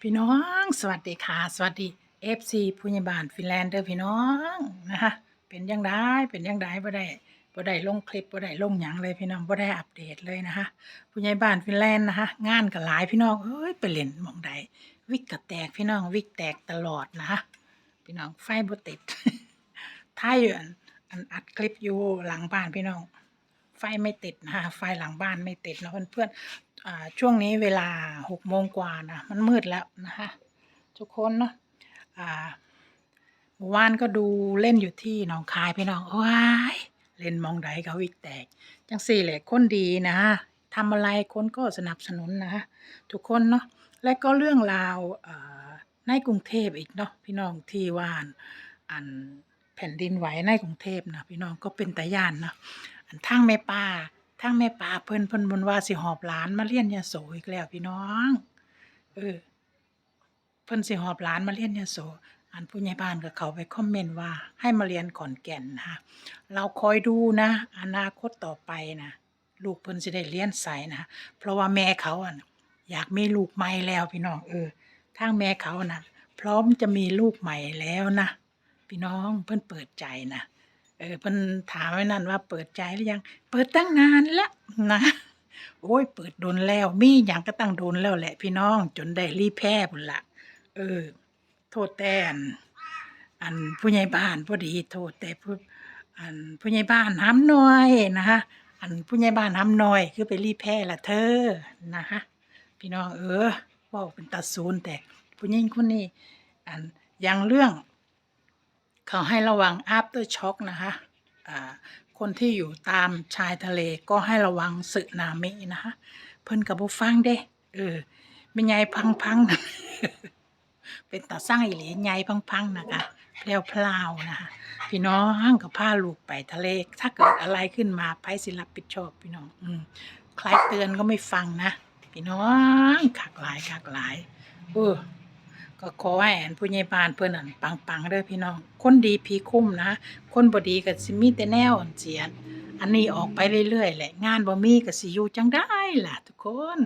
พี่น้องสวัสดีค่ะ สวัสดี FC ผู้ใหญ่บ้านฟินแลนด์เด้อพี่น้องนะคะเป็นยังไงเป็นยังไงบ่ได้บ่ได้ลงคลิปบ่ได้ลงหยังเลยพี่น้องบ่ได้อัปเดตเลยนะคะผู้ใหญ่บ้านฟินแลนด์นะคะงานก็หลายพี่น้องเอ้ยไปเล่นหม่องใดวิกก็แตกพี่น้องวิกแตกตลอดนะคะพี่น้องไฟบ่ติดท้ายอยู่อันอัดคลิปอยู่หลังบ้านพี่น้อง ไฟไม่ติดนะคะไฟหลังบ้านไม่ติดนะเพื่อนๆอ่าช่วงนี้เวลาหกโมงกว่านะมันมืดแล้วนะคะทุกคนเนาะอ่ามื่อวานก็ดูเล่นอยู่ที่หนองคายพี่น้องว้ายเล่นมองใดเขาวิกแตก จังสี่แหละคนดีนะทำอะไรคนก็สนับสนุนนะทุกคนเนาะและก็เรื่องราวในกรุงเทพอีกเนาะพี่น้องที่ว่านอันแผ่นดินไหวในกรุงเทพนะพี่น้องก็เป็นตาย่านนะอันทางแม่ป้าทางแม่ป้าเพิ่นเพิ่นบนว่าสิหอบหลานมาเรียนยาโสอีกแล้วพี่น้อง เออ เพิ่นสิหอบหลานมาเรียนยาโสอันผู้ใหญ่บ้านก็เขาไปคอมเมนต์ว่าให้มาเรียนขอนแก่นนะคะเราคอยดูนะ อนาคตต่อไปนะลูกเพิ่นสิได้เรียนไสนะเพราะว่าแม่เขาอะอยากมีลูกใหม่แล้วพี่น้องเออทางแม่เขานะพร้อมจะมีลูกใหม่แล้วนะพี่น้องเพิ่นเปิดใจนะ ออเพิ่นถามไว้นั่นว่าเปิดใจหรือยัง เปิดตั้งนานแล้วนะ โอ้ย เปิดโดนแล้ว มีหยังก็ตั้งโดนแล้วแหละพี่น้อง จนได้รีแพร่พุ่นละเออ โทษแต่นอันผู้ใหญ่บ้านพอดีโทษแต่ผู้อันผู้ใหญ่บ้านห้ำน้อยนะคะอันผู้ใหญ่บ้านห้ำน้อย คือไปรีแพร่ละเธอนะคะพี่น้องเออว่าเป็นตัดศูนย์แต่ผู้หญิงคนนี้อันยังเรื่อง เขาให้ระวัง after shock นะคะคนที่อยู่ตามชายทะเลก็ให้ระวังสึนามินะคะเพิ่นกับบุฟังเด้เออไม่ไงพังพังเป็นตาสร้างอีหลีไงพังพังนะคะแพลวพลาวนะคะพี่น้องห้างกับพาลูกไปทะเล ถ้าเกิดอะไรขึ้นมาไพ่สิรับผิดชอบพี่น้องอืมใครเตือนก็ไม่ฟังนะ พี่น้องขักหลายขักหลายเออ ก็ขอให้อันผู้ใหญ่บ้านเพิ่นอันปังๆเด้อพี่น้อง คนดีผีคุ้มนะ คนบ่ดีก็สิมีแต่แนวอันเสียนอันนี้ออกไปเรื่อยๆแหละ งานบ่มีก็สิอยู่จังได้ล่ะทุกคน